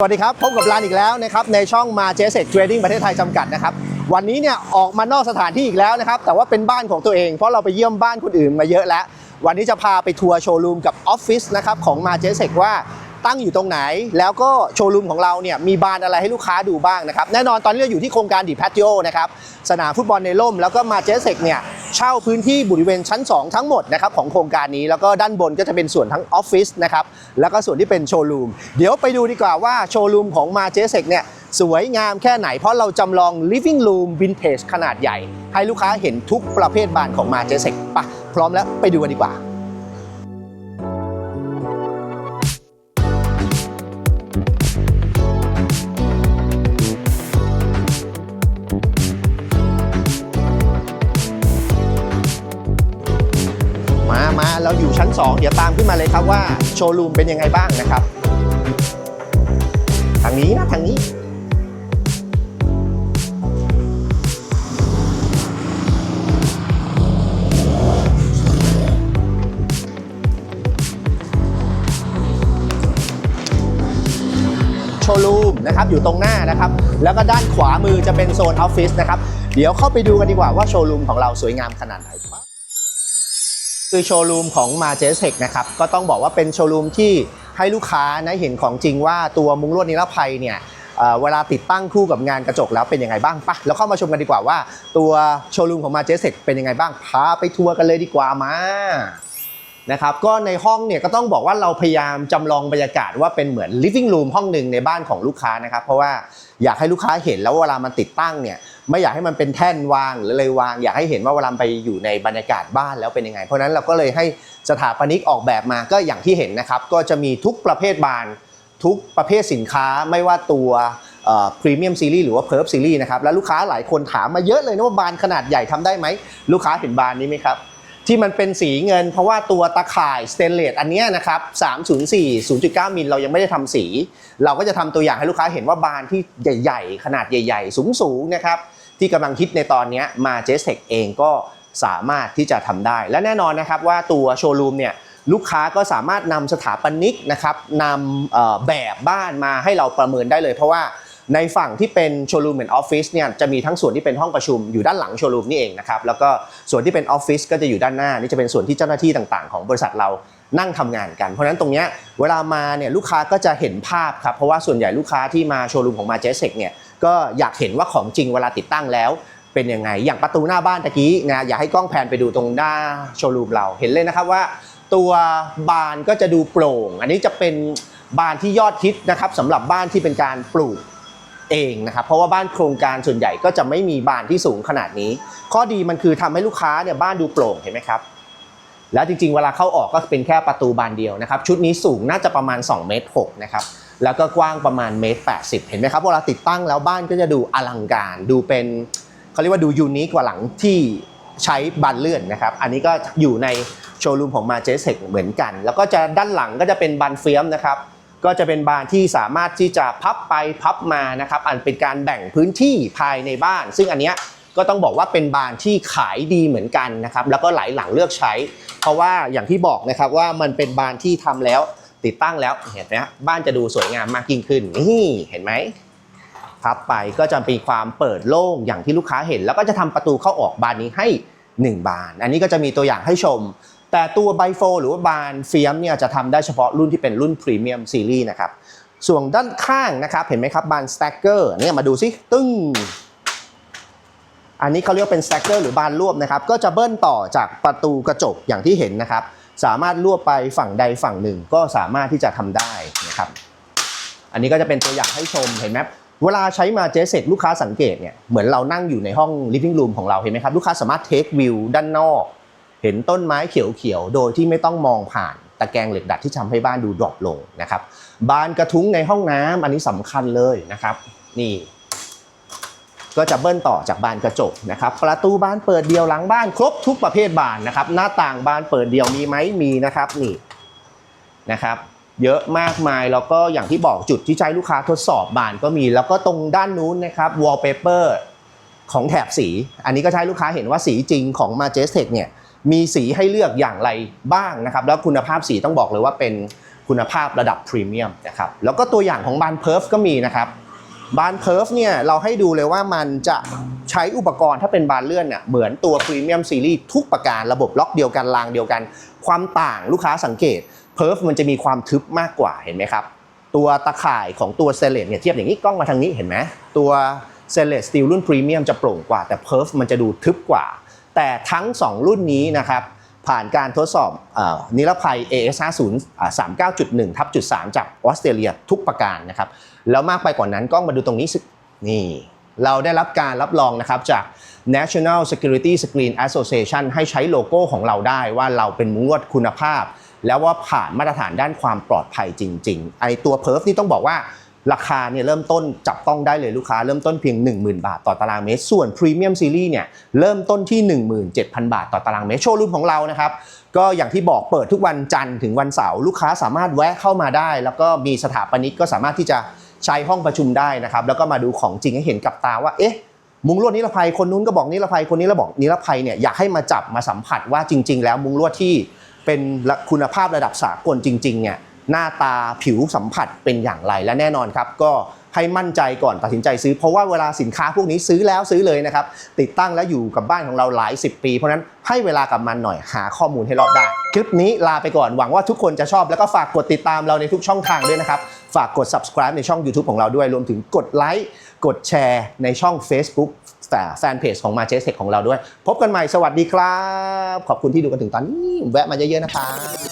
สวัสดีครับ พบกับร้านอีกแล้วนะครับในช่องมาเจสเซกเทรดดิ้งประเทศไทยจำกัดนะครับวันนี้เนี่ยออกมานอกสถานที่อีกแล้วนะครับแต่ว่าเป็นบ้านของตัวเองเพราะเราไปเยี่ยมบ้านคนอื่นมาเยอะแล้ว วันนี้จะพาไปทัวร์โชว์รูมกับออฟฟิศนะครับของมาเจสเซกว่า ตั้งอยู่ตรงไหน แล้วก็โชว์รูมของเราเนี่ยมีบานอะไรให้ลูกค้าดูบ้างนะครับ แน่นอนตอนนี้เราอยู่ที่โครงการดีแพท i โอนะครับสนามฟุตบอลในร่ม แล้วก็มาเจสเซกเนี่ยเช่าพื้นที่บริเวณชั้น 2 ทั้งหมดนะครับของโครงการนี้แล้วก็ด้านบนก็จะเป็นส่วนทั้งออฟฟิศนะครับแล้วก็ส่วนที่เป็นโชว์รูมเดี๋ยวไปดูดีกว่าว่าโชว์รูมของมาเจสเซกเนี่ยสวยงามแค่ไหนเพราะเราจำลอง living room vintage ขนาดใหญ่ ให้ลูกค้าเห็นทุกประเภทบานของมาเจสเซกปะพร้อมแล้วไปดูกันดีกว่า เราอยู่ชั้น 2 เดี๋ยวตามขึ้นมาเลยครับว่าโชว์รูมเป็นยังไงบ้างนะครับ ทางนี้นะทางนี้ โชว์รูมนะครับอยู่ตรงหน้านะครับ แล้วก็ด้านขวามือจะเป็นโซนออฟฟิศนะครับ เดี๋ยวเข้าไปดูกันดีกว่าว่าโชว์รูมของเราสวยงามขนาดไหน คือโชว์รูมของมาเจสเ e กนะครับก็ต้องบอกว่าเป็นโชว์รูมที่ให้ลูกค้านะเห็นของจริงว่าตัวมุ้งลวดนิรภัยเนี่ยเวลาติดตั้งคู่กับงานกระจกแล้วเป็นยังไงบ้างปะแล้วเข้ามาชมกันดีกว่าว่า ตัวโชว์รูมของมาเจสเ e กเป็นยังไงบ้างพาไปทัวร์กันเลยดีกว่ามา นะครับก็ในห้องเนี่ยก็ต้องบอกว่าเราพยายามจำลองบรรยากาศว่าเป็นเหมือน living room ห้องหนึ่งในบ้านของลูกค้านะครับ เพราะว่าอยากให้ลูกค้าเห็นแล้วเวลามันติดตั้งเนี่ยไม่อยากให้มันเป็นแท่นวางหรืออะไรวาง อยากให้เห็นว่าเวลาไปอยู่ในบรรยากาศบ้านแล้วเป็นยังไง เพราะนั้นเราก็เลยให้สถาปนิกออกแบบมาก็อย่างที่เห็นนะครับ ก็จะมีทุกประเภทบาน ทุกประเภทสินค้าไม่ว่าตัวพรีเมียมซีรีส์หรือว่าเพิร์ฟซีรีส์นะครับแล้วลูกค้าหลายคนถามมาเยอะเลยนะว่าบานขนาดใหญ่ทำได้ไหมลูกค้าเห็นบานนี้ไหมครับ ที่มันเป็นสีเงิน เพราะว่าตัวตะข่ายสเตนเลสอันนี้นะครับ304 0.9 มิลเรายังไม่ได้ทำสี เราก็จะทำตัวอย่างให้ลูกค้าเห็นว่าบานที่ใหญ่ ๆ ขนาดใหญ่ ๆ สูงๆนะครับที่กำลังฮิตในตอนนี้มาเจสเทคเองก็สามารถที่จะทำได้ และแน่นอนนะครับว่าตัวโชว์รูมเนี่ยลูกค้าก็สามารถนำสถาปนิกนะครับนำแบบบ้านมาให้เราประเมินได้เลย เพราะว่า ในฝั่งที่เป็นโชว์รูมเหมือนออฟฟิศเนี่ยจะมีทั้งส่วนที่เป็นห้องประชุมอยู่ด้านหลังโชว์รูมนี่เองนะครับแล้วก็ส่วนที่เป็นออฟฟิศก็จะอยู่ด้านหน้านี่จะเป็นส่วนที่เจ้าหน้าที่ต่างๆ ของบริษัทเรานั่งทำงานกัน เพราะนั้นตรงเนี้ยเวลามาเนี่ยลูกค้าก็จะเห็นภาพครับ เพราะว่าส่วนใหญ่ลูกค้าที่มาโชว์รูมของมาเจสเซกเนี่ยก็อยากเห็นว่าของจริงเวลาติดตั้งแล้วเป็นยังไง อย่างประตูหน้าบ้านตะกี้นะอยากให้กล้องแพนไปดูตรงหน้าโชว์รูมเราเห็นเลยนะครับว่า ตัวบานก็จะดูโปร่ง อันนี้จะเป็นบานที่ยอดฮิตนะครับสำหรับบ้านที่เป็นการปลูก เองนะครับเพราะว่าบ้านโครงการส่วนใหญ่ก็จะไม่มีบานที่สูงขนาดนี้ ข้อดีมันคือทำให้ลูกค้าเนี่ยบ้านดูโปร่งเห็นไหมครับแล้วจริงๆ เวลาเข้าออกก็เป็นแค่ประตูบานเดียวนะครับ ชุดนี้สูงน่าจะประมาณ2เมตร6นะครับแล้วก็กว้างประมาณเมตร80 เห็นไหมครับเวลาติดตั้งแล้วบ้านก็จะดูอลังการ ดูเป็นเขาเรียกว่าดูยูนิคกว่าหลังที่ใช้บานเลื่อนนะครับ อันนี้ก็อยู่ในโชว์รูมของมาเจสเ e กเหมือนกัน แล้วก็จะด้านหลังก็จะเป็นบานเฟียมนะครับ ก็จะเป็นบานที่สามารถที่จะพับไปพับมานะครับ อันเป็นการแบ่งพื้นที่ภายในบ้าน ซึ่งอันเนี้ยก็ต้องบอกว่าเป็นบานที่ขายดีเหมือนกันนะครับ แล้วก็หลายหลังเลือกใช้ เพราะว่าอย่างที่บอกนะครับว่ามันเป็นบานที่ทำแล้วติดตั้งแล้วเห็นไหมฮะบ้านจะดูสวยงามมากยิ่งขึ้นนี่เห็นไหมพับไปก็จะมีความเปิดโล่งอย่างที่ลูกค้าเห็น แล้วก็จะทำประตูเข้าออกบานนี้ให้ 1 บาน อันนี้ก็จะมีตัวอย่างให้ชม แต่ตัวไบโฟหรือว่าบานเฟียมเนี่ยจะทำได้เฉพาะรุ่นที่เป็นรุ่นพรีเมียมซีรีส์นะครับ ส่วนด้านข้างนะครับ เห็นไหมครับบานสแต็กเกอร์เนี่ยมาดูซิตึ้ง อันนี้เขาเรียกว่าเป็นสแต็กเกอร์หรือบานรวบนะครับ ก็จะเบิ้ลต่อจากประตูกระจกอย่างที่เห็นนะครับ สามารถรวบไปฝั่งใดฝั่งหนึ่งก็สามารถที่จะทำได้นะครับ อันนี้ก็จะเป็นตัวอย่างให้ชมเห็นไหมเวลาใช้มาเจสเซตลูกค้าสังเกตเนี่ยเหมือนเรานั่งอยู่ในห้อง living room ของเราเห็นไหมครับ ลูกค้าสามารถเทควิวด้านนอก เห็นต้นไม้เขียวๆ โดยที่ไม่ต้องมองผ่านตะแกรงเหล็กดัดที่ทำให้บ้านดูดรอปลงนะครับ บานกระทุ้งในห้องน้ำอันนี้สำคัญเลยนะครับ นี่ ก็จะเบิ้ลต่อจากบานกระจกนะครับ ประตูบานเปิดเดียวหลังบ้านครบทุกประเภทบานนะครับ หน้าต่างบานเปิดเดียวมีไหมมีนะครับนี่นะครับ เยอะมากมายแล้วก็อย่างที่บอกจุดที่ใช้ลูกค้าทดสอบบานก็มี แล้วก็ตรงด้านนู้นนะครับวอลเปเปอร์ของแถบสี อันนี้ก็ใช้ลูกค้าเห็นว่าสีจริงของ m a j e s t e c เนี่ย มีสีให้เลือกอย่างไรบ้างนะครับ แล้วคุณภาพสีต้องบอกเลยว่าเป็นคุณภาพระดับพรีเมียมนะครับแล้วก็ตัวอย่างของบานเพิร์ฟก็มีนะครับบานเพิร์ฟเนี่ยเราให้ดูเลยว่ามันจะใช้อุปกรณ์ถ้าเป็นบานเลื่อนเนี่ยเหมือนตัวพรีเมียมซีรีส์ทุกประการระบบล็อกเดียวกันรางเดียวกัน ความต่างลูกค้าสังเกตเพิร์ฟมันจะมีความทึบมากกว่าเห็นไหมครับ ตัวตะข่ายของตัวเซเลตเนี่ยเทียบอย่างนี้กล้องมาทางนี้เห็นไหมตัวเซเลตสตีลรุ่นพรีเมียมจะโปร่งกว่าแต่เพิร์ฟมันจะดูทึบกว่า แต่ทั้ง 2 รุ่นนี้นะครับผ่านการทดสอบอนิรภัย AS50 อ่า39.1ทับจุด3จากออสเตรเลียทุกประการนะครับแล้วมากไปกว่านั้นกล้องมาดูตรงนี้สินี่เราได้รับการรับรองนะครับจาก National Security Screen Association ให้ใช้โลโก้ของเราได้ว่าเราเป็นมุ้งลวดคุณภาพ แล้วว่าผ่านมาตรฐานด้านความปลอดภัยจริงๆไอตัวเพิร์ฟนี่ต้องบอกว่า ราคาเนี่ยเริ่มต้นจับต้องได้เลยลูกค้าเริ่มต้นเพียง 10,000 บาทต่อตารางเมตร ส่วนพรีเมียมซีรีส์เนี่ยเริ่มต้นที่ 17,000 บาทต่อตารางเมตรโชว์รูมของเรานะครับก็อย่างที่บอกเปิดทุกวันจันทร์ถึงวันเสาร์ลูกค้าสามารถแวะเข้ามาได้ แล้วก็มีสถาปนิกก็สามารถที่จะใช้ห้องประชุมได้นะครับแล้วก็มาดูของจริงให้เห็นกับตาว่าเอ๊ะมุ้งลวดนิรภัยคนนู้นก็บอกนิรภัยคนนี้แล้วบอกนิรภัยเนี่ยอยากให้มาจับมาสัมผัสว่าจริง ๆ แล้วมุ้งลวดที่เป็นคุณภาพระดับสากลจริงๆเนี่ย หน้าตาผิวสัมผัสเป็นอย่างไรและแน่นอนครับก็ให้มั่นใจก่อนตัดสินใจซื้อ เพราะว่าเวลาสินค้าพวกนี้ซื้อแล้วซื้อเลยนะครับ ติดตั้งแล้วอยู่กับบ้านของเราหลาย 10 ปี เพราะนั้นให้เวลากับมันหน่อยหาข้อมูลให้รอบด้านคลิปนี้ลาไปก่อนหวังว่าทุกคนจะชอบ แล้วก็ฝากกดติดตามเราในทุกช่องทางด้วยนะครับ ฝากกด subscribe ในช่อง YouTube ของเราด้วย รวมถึงกดไลค์กดแชร์ในช่อง Facebook แต่แฟนเพจของ m a j e s t e c ของเราด้วย พบกันใหม่สวัสดีครับ ขอบคุณที่ดูกันถึงตอนนี้แวะมาเยอะๆนะครับ